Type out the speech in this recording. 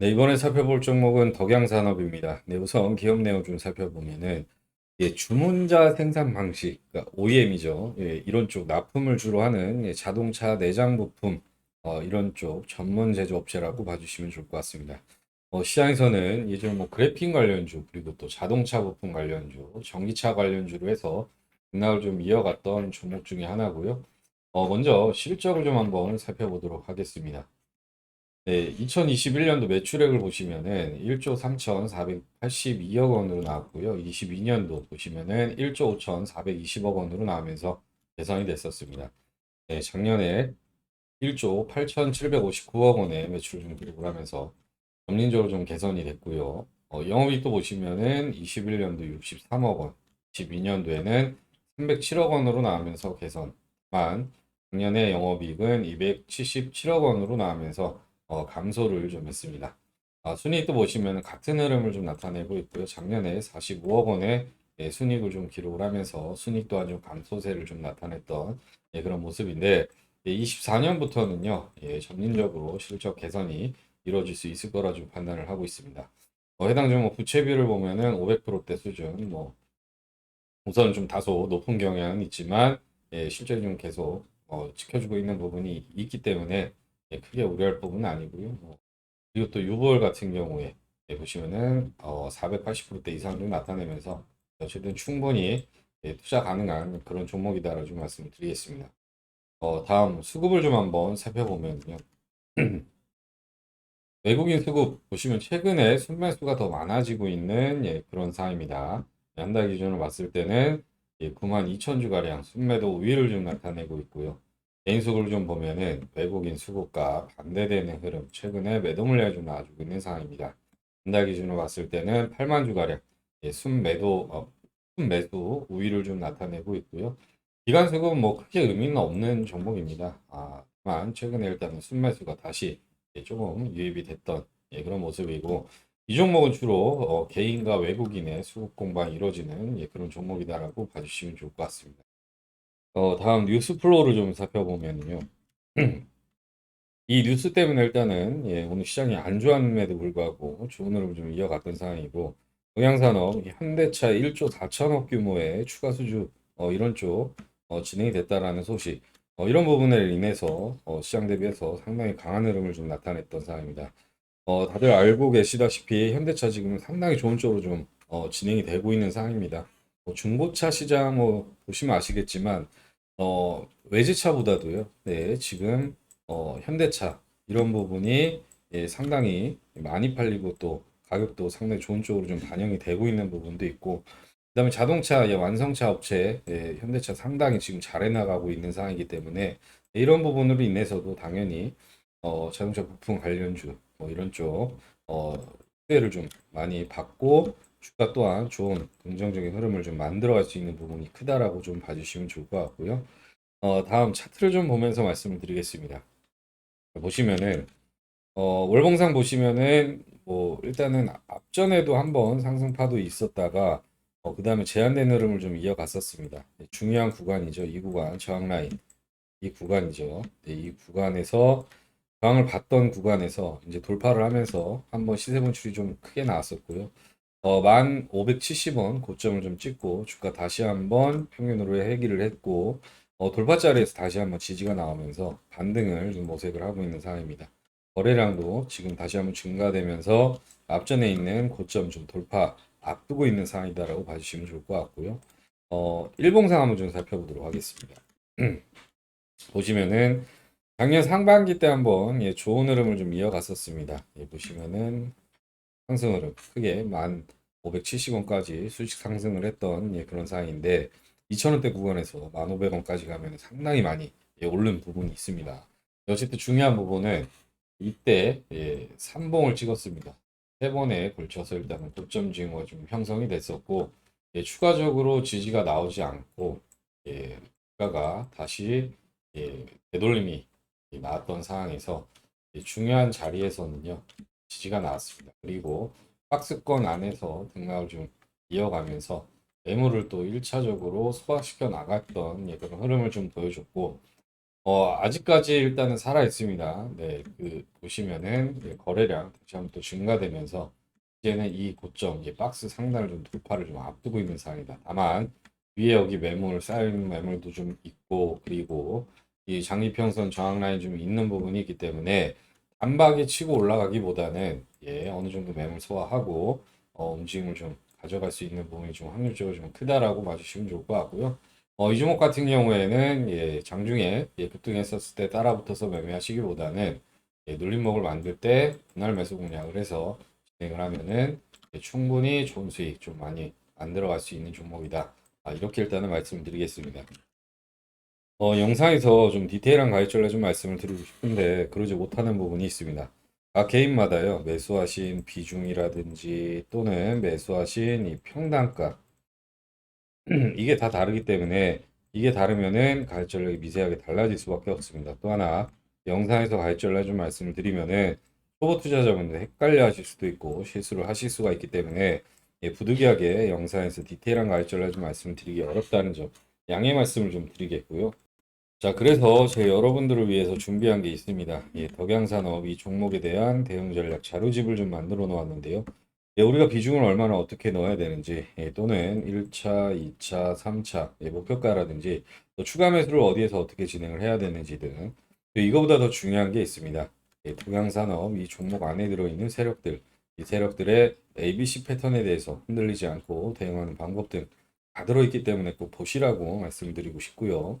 네, 이번에 살펴볼 종목은 덕양산업입니다. 네, 우선 기업 내용 좀 살펴보면은 예, 주문자 생산 방식, 그러니까 OEM이죠. 예, 이런 쪽 납품을 주로 하는 예, 자동차 내장 부품 어, 이런 쪽 전문 제조업체라고 봐주시면 좋을 것 같습니다. 어, 시장에서는 예전 뭐 그래픽 관련주 그리고 또 자동차 부품 관련주, 전기차 관련주로 해서 등락을 좀 이어갔던 종목 중에 하나고요. 어, 먼저 실적을 좀 한번 살펴보도록 하겠습니다. 네, 2021년도 매출액을 보시면은 1조 3,482억 원으로 나왔고요. 22년도 보시면은 1조 5,420억 원으로 나오면서 개선이 됐었습니다. 네, 작년에 1조 8,759억 원의 매출을 좀 기록을 하면서 점진적으로 좀 개선이 됐고요. 어, 영업이익도 보시면은 21년도 63억 원, 22년도에는 307억 원으로 나오면서 개선 만 작년에 영업이익은 277억 원으로 나오면서 어, 감소를 좀 했습니다. 아, 순이익도 보시면 같은 흐름을 좀 나타내고 있고요. 작년에 45억 원의 예, 순이익을 좀 기록을 하면서 순이익 또한 좀 감소세를 좀 나타냈던 예, 그런 모습인데 24년부터는요 예, 점진적으로 실적 개선이 이루어질 수 있을 거라 좀 판단을 하고 있습니다. 어, 해당 종목 부채비를 보면은 500%대 수준, 뭐 우선 좀 다소 높은 경향은 있지만 예, 실적이 좀 계속 어, 지켜주고 있는 부분이 있기 때문에 예, 크게 우려할 부분은 아니고요. 뭐, 그리고 또 유볼 같은 경우에 예, 보시면은 어, 480%대 이상 좀 나타내면서 어쨌든 충분히 예, 투자 가능한 그런 종목이다라고 좀 말씀을 드리겠습니다. 어, 다음 수급을 좀 한번 살펴보면요. 외국인 수급 보시면 최근에 순매수가 더 많아지고 있는 예, 그런 상황입니다. 한 달 기준으로 봤을 때는 예, 9만 2천 주가량 순매도 우위를 좀 나타내고 있고요. 개인 수급을 좀 보면은 외국인 수급과 반대되는 흐름, 최근에 매도 물량이 좀 나와주고 있는 상황입니다. 한달 기준으로 봤을 때는 8만 주가량 예, 순매도, 어, 순매수 우위를 좀 나타내고 있고요. 기간 수급은 뭐 크게 의미는 없는 종목입니다. 아, 만 최근에 일단은 순매수가 다시 예, 조금 유입이 됐던 예, 그런 모습이고 이 종목은 주로 어, 개인과 외국인의 수급 공방이 이루어지는 예, 그런 종목이다라고 봐주시면 좋을 것 같습니다. 어, 다음 뉴스 플로우를 좀 살펴보면요. 이 뉴스 때문에 일단은 예, 오늘 시장이 안 좋았음에도 불구하고 좋은 흐름을 좀 이어갔던 상황이고 동양산업 현대차 1조 4천억 규모의 추가 수주 어, 이런 쪽 어, 진행이 됐다라는 소식 어, 이런 부분을 인해서 어, 시장 대비해서 상당히 강한 흐름을 좀 나타냈던 상황입니다. 어, 다들 알고 계시다시피 현대차 지금 상당히 좋은 쪽으로 좀 어, 진행이 되고 있는 상황입니다. 뭐 중고차 시장 뭐 보시면 아시겠지만 어, 외제차보다도요. 네, 지금 어, 현대차 이런 부분이 예, 상당히 많이 팔리고 또 가격도 상당히 좋은 쪽으로 좀 반영이 되고 있는 부분도 있고 그다음에 자동차 예, 완성차 업체 예, 현대차 상당히 지금 잘 해 나가고 있는 상황이기 때문에 이런 부분으로 인해서도 당연히 어, 자동차 부품 관련주 뭐 이런 쪽 어, 수혜를 좀 많이 받고 주가 또한 좋은 긍정적인 흐름을 좀 만들어갈 수 있는 부분이 크다라고 좀 봐주시면 좋을 것 같고요. 어, 다음 차트를 좀 보면서 말씀을 드리겠습니다. 보시면은 어, 월봉상 보시면은 뭐 일단은 앞전에도 한번 상승파도 있었다가 어, 그 다음에 제한된 흐름을 좀 이어갔었습니다. 네, 중요한 구간이죠. 이 구간 저항 라인 이 구간이죠. 네, 이 구간에서 저항을 받던 구간에서 이제 돌파를 하면서 한번 시세 분출이 좀 크게 나왔었고요. 어, 1,570원 고점을 좀 찍고 주가 다시 한번 평균으로 회귀를 했고 어, 돌파 자리에서 다시 한번 지지가 나오면서 반등을 좀 모색을 하고 있는 상황입니다. 거래량도 지금 다시 한번 증가되면서 앞전에 있는 고점 좀 돌파 앞두고 있는 상황이다라고 봐주시면 좋을 것 같고요. 어, 일봉상 한번 좀 살펴보도록 하겠습니다. 보시면은 작년 상반기 때 한번 예, 좋은 흐름을 좀 이어갔었습니다. 예, 보시면은 상승 흐름 크게 1,570원까지 수직 상승을 했던 예, 그런 상황인데 2,000원대 구간에서 1,500원까지 가면 상당히 많이 예, 오른 부분이 있습니다. 어쨌든 중요한 부분은 이때 예, 3봉을 찍었습니다. 세 번에 걸쳐서 일단은 고점 징후가 좀 형성이 됐었고 예, 추가적으로 지지가 나오지 않고 예, 주가가 다시 예, 되돌림이 예, 나왔던 상황에서 예, 중요한 자리에서는요 지지가 나왔습니다. 그리고 박스권 안에서 등락을 좀 이어가면서 매물을 또 1차적으로 소화시켜 나갔던 예, 그런 흐름을 좀 보여줬고 어, 아직까지 일단은 살아 있습니다. 네, 그 보시면은 예, 거래량 다시 한번 또 증가되면서 이제는 이 고점, 이제 박스 상단을 좀 돌파를 좀 앞두고 있는 상황이다. 다만 위에 여기 매물 쌓여있는 매물도 좀 있고 그리고 이 장기평선 저항 라인 좀 있는 부분이 있기 때문에 단박에 치고 올라가기보다는 예, 어느 정도 매물 소화하고 어, 움직임을 좀 가져갈 수 있는 부분이 좀 확률적으로 좀 크다라고 봐주시면 좋을 것 같고요. 어, 이 종목 같은 경우에는 예, 장중에 예, 급등했었을 때 따라붙어서 매매하시기보다는 예, 눌림목을 만들 때 분할 매수 공략을 해서 진행을 하면은 예, 충분히 좋은 수익 좀 많이 만들어갈 수 있는 종목이다. 아, 이렇게 일단은 말씀을 드리겠습니다. 어, 영상에서 좀 디테일한 가이드를 좀 말씀을 드리고 싶은데 그러지 못하는 부분이 있습니다. 각 개인마다요 매수하신 비중이라든지 또는 매수하신 이 평단가 이게 다 다르기 때문에 이게 다르면은 가입 전략이 미세하게 달라질 수밖에 없습니다. 또 하나 영상에서 가입 전략 좀 말씀을 드리면은 초보 투자자분들 헷갈려 하실 수도 있고 실수를 하실 수가 있기 때문에 예, 부득이하게 영상에서 디테일한 가입 전략 좀 말씀을 드리기 어렵다는 점 양해 말씀을 좀 드리겠고요. 자, 그래서 제 여러분들을 위해서 준비한 게 있습니다. 예, 덕양산업 이 종목에 대한 대응 전략 자료집을 좀 만들어 놓았는데요. 예, 우리가 비중을 얼마나 어떻게 넣어야 되는지, 예, 또는 1차, 2차, 3차, 예, 목표가라든지, 또 추가 매수를 어디에서 어떻게 진행을 해야 되는지 등, 또 이거보다 더 중요한 게 있습니다. 예, 동양산업 이 종목 안에 들어있는 세력들, 이 세력들의 ABC 패턴에 대해서 흔들리지 않고 대응하는 방법 등 다 들어있기 때문에 꼭 보시라고 말씀드리고 싶고요.